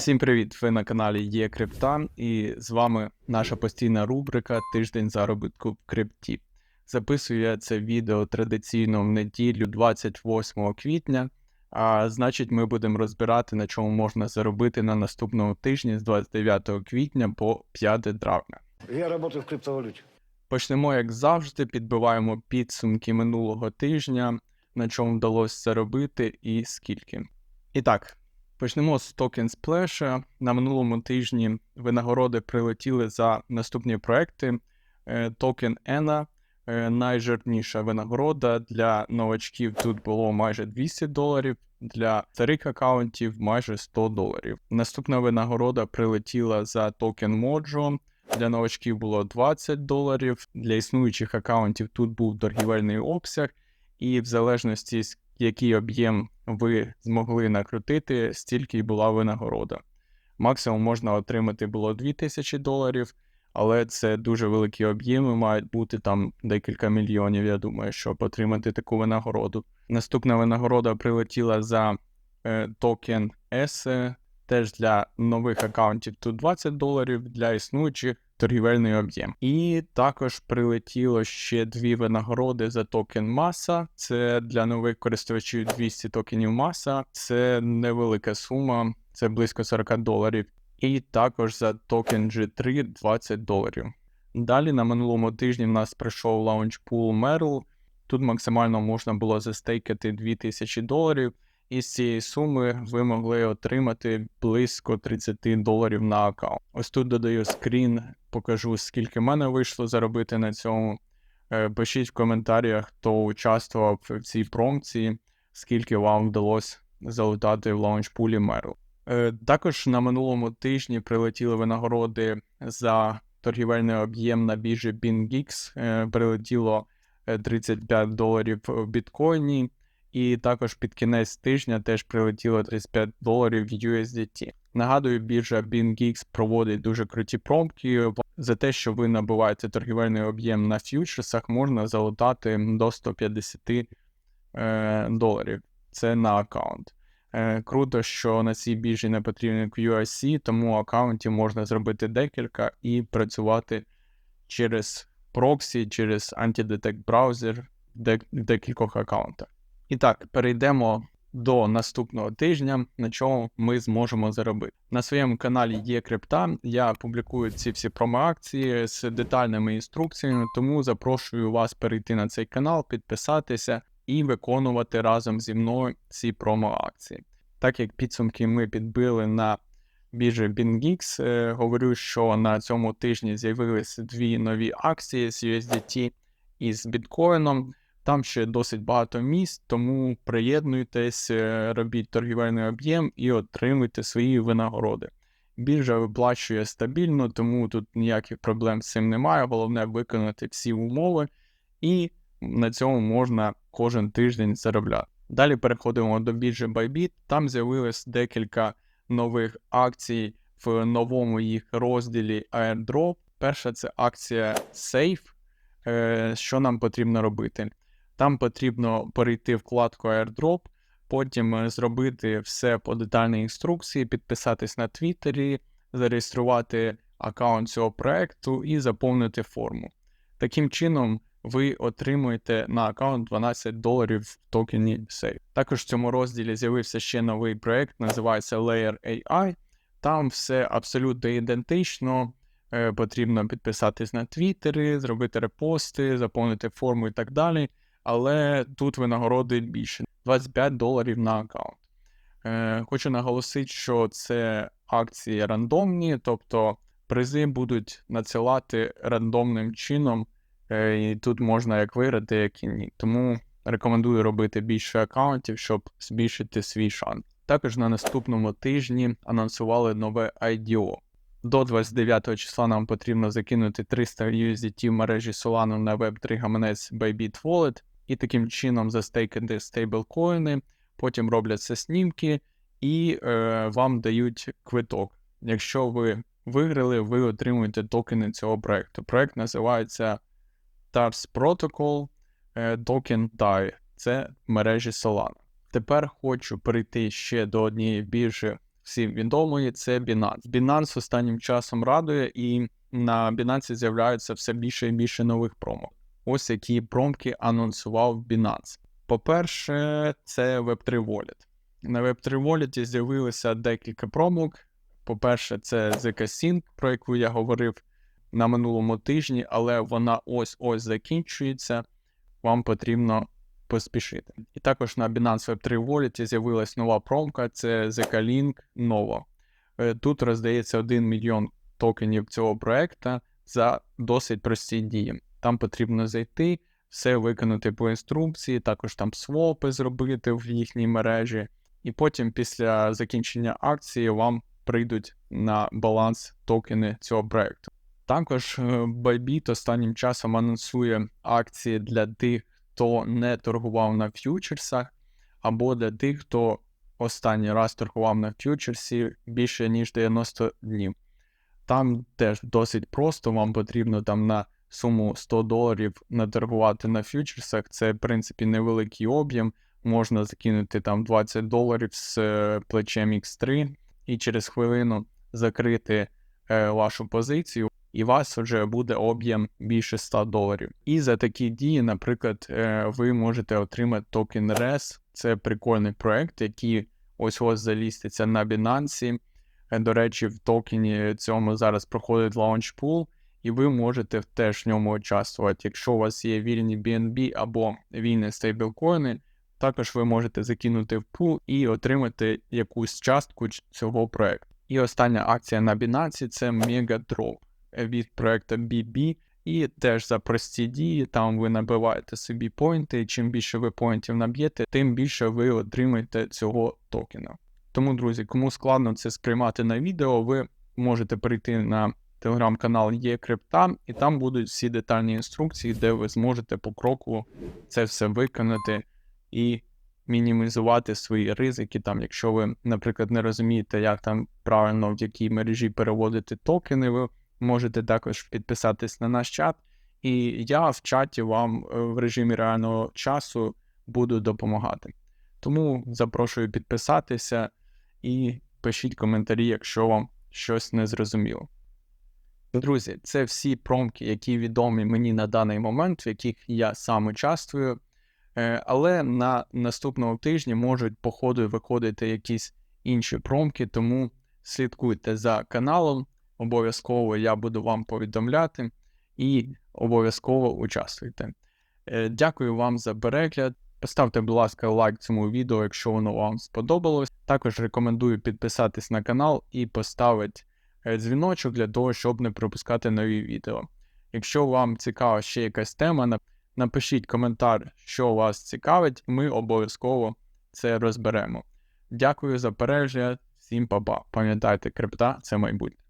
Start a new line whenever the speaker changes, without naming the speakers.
Всім привіт! Ви на каналі Є Крипта, і з вами наша постійна рубрика Тиждень заробітку в крипті. Записую я це відео традиційно в неділю 28 квітня. А значить, ми будемо розбирати, на чому можна заробити на наступному тижні з 29 квітня по 5 травня.
Я работаю в криптовалюте.
Почнемо, як завжди, підбиваємо підсумки минулого тижня, на чому вдалося заробити і скільки. І так, почнемо з токен Splash. На минулому тижні винагороди прилетіли за наступні проекти. Е, Токен ENA, е, найжирніша винагорода для новачків тут було майже 200 доларів, для старих аккаунтів майже 100 доларів. Наступна винагорода прилетіла за токен Mojo. Для новачків було 20 доларів, для існуючих аккаунтів тут був торгівельний обсяг, і в залежності з який об'єм ви змогли накрутити, стільки й була винагорода. Максимум можна отримати було 2000 доларів, але це дуже великі об'єми, мають бути там декілька мільйонів, я думаю, щоб отримати таку винагороду. Наступна винагорода прилетіла за е, токен ESE, теж для нових аккаунтів тут 20 доларів, для існуючих торгівельний об'єм. І також прилетіло ще дві винагороди за токен маса. Це для нових користувачів 200 токенів маса. Це невелика сума, це близько 40 доларів. І також за токен G3 20 доларів. Далі на минулому тижні в нас прийшов лаунчпул Merl. Тут максимально можна було застейкати 2000 доларів, і з цієї суми ви могли отримати близько 30 доларів на аккаунт. Ось тут додаю скрін, покажу, скільки мене вийшло заробити на цьому. Е, Пишіть в коментарях, хто участвував в цій промці, скільки вам вдалося залутати в лаунчпулі. Е, Також на минулому тижні прилетіли винагороди за торгівельний об'єм на біржі BingX. Е, Прилетіло е, 35 доларів в біткоїні, і також під кінець тижня теж прилетіло 35 доларів в USDT. Нагадую, біржа BingX проводить дуже круті промки. За те, що ви набуваєте торгівельний об'єм на фьючерсах, можна залутати до 150 е, доларів. Це на аккаунт. Е, круто, що на цій біржі не потрібен QRC, тому аккаунті можна зробити декілька і працювати через проксі, через антидетект браузер в декількох аккаунтах. І так, перейдемо до наступного тижня, на чому ми зможемо заробити. На своєму каналі є крипта. Я публікую ці всі промоакції з детальними інструкціями, тому запрошую вас перейти на цей канал, підписатися і виконувати разом зі мною ці промоакції. Так як підсумки ми підбили на біржі BingX, е, говорю, що на цьому тижні з'явилися дві нові акції з USDT і з біткоїном. Там ще досить багато місць, тому приєднуйтесь, е, робіть торгівельний об'єм і отримуйте свої винагороди. Біржа виплачує стабільно, тому тут ніяких проблем з цим немає. Головне виконати всі умови, і на цьому можна кожен тиждень заробляти. Далі переходимо до біржі Bybit. Там з'явилось декілька нових акцій в новому їх розділі Airdrop. Перша це акція Safe. Е, Що нам потрібно робити? Там потрібно перейти вкладку Airdrop, потім е, зробити все по детальній інструкції, підписатись на Твіттері, зареєструвати аккаунт цього проекту і заповнити форму. Таким чином, ви отримуєте на аккаунт 12 доларів в токені Safe. Також в цьому розділі з'явився ще новий проект, називається Layer AI. Там все абсолютно ідентично. Е, Потрібно підписатись на Твіттері, зробити репости, заповнити форму і так далі. Але тут винагороди більше 25 доларів на аккаунт. Е, Хочу наголосити, що це акції рандомні, тобто призи будуть надсилати рандомним чином, е, і тут можна як виграти, як і ні. Тому рекомендую робити більше аккаунтів, щоб збільшити свій шанс. Також на наступному тижні анонсували нове IDO. До 29 числа нам потрібно закинути 300 USDT в мережі Solana на Web3 гаманець Bybit Wallet і таким чином застейкати стейблкоїни, потім робляться снімки і е, вам дають квиток. Якщо ви виграли, ви отримуєте токени цього проекту. Проект називається TARS Protocol е, Token DAI. Це мережі Solana. Тепер хочу перейти ще до однієї біржі всім відомий, це Binance. Binance останнім часом радує, і на Binance з'являється все більше і більше нових промок. Ось які промки анонсував Binance. По-перше, це Web3 Wallet. На Web3 Wallet з'явилося декілька промок. По-перше, це ZK Sync, про яку я говорив на минулому тижні, але вона ось-ось закінчується. Вам потрібно поспішити. І також на Binance Web3 Wallet з'явилась нова промка, це ZK-Link Nova. Е, Тут роздається 1 мільйон токенів цього проекту за досить прості дії. Там потрібно зайти, все виконати по інструкції, також там свопи зробити в їхній мережі, і потім після закінчення акції вам прийдуть на баланс токени цього проекту. Також е, Bybit останнім часом анонсує акції для тих, хто не торгував на ф'ючерсах, або для тих, хто останній раз торгував на ф'ючерсі більше ніж 90 днів. Там теж досить просто, вам потрібно там на суму 100 доларів наторгувати на ф'ючерсах. Це, в принципі, невеликий об'єм. Можна закинути там 20 доларів з е, плечем X3 і через хвилину закрити е, вашу позицію, і у вас вже буде об'єм більше 100 доларів. І за такі дії, наприклад, е, ви можете отримати токен RES. Це прикольний проект, який ось ось заліститься на Binance. Е, До речі, в токені цьому зараз проходить лаунчпул, і ви можете теж в ньому участвувати. Якщо у вас є вільні BNB або вільні стейблкоїни, також ви можете закинути в пул і отримати якусь частку цього проекту. І остання акція на Binance це Mega Drop від проекту BB. І теж за прості дії, там ви набиваєте собі поінти, і чим більше ви поінтів наб'єте, тим більше ви отримаєте цього токена. Тому, друзі, кому складно це сприймати на відео, ви можете перейти на телеграм-канал Є Крипта, і там будуть всі детальні інструкції, де ви зможете по кроку це все виконати і мінімізувати свої ризики. Там, якщо ви, наприклад, не розумієте, як там правильно в якій мережі переводити токени, ви можете також підписатись на наш чат. І я в чаті вам е, в режимі реального часу буду допомагати. Тому запрошую підписатися і пишіть коментарі, якщо вам щось не зрозуміло. Друзі, це всі промки, які відомі мені на даний момент, в яких я сам участвую. Е, Але на наступному тижні можуть по ходу виходити якісь інші промки, тому слідкуйте за каналом. Обов'язково я буду вам повідомляти і обов'язково участвуйте. Е, Дякую вам за перегляд. Поставте, будь ласка, лайк цьому відео, якщо воно вам сподобалось. Також рекомендую підписатись на канал і поставити дзвіночок для того, щоб не пропускати нові відео. Якщо вам цікава ще якась тема, напишіть коментар, що вас цікавить, ми обов'язково це розберемо. Дякую за перегляд, всім па-па. Пам'ятайте, крипта це майбутнє.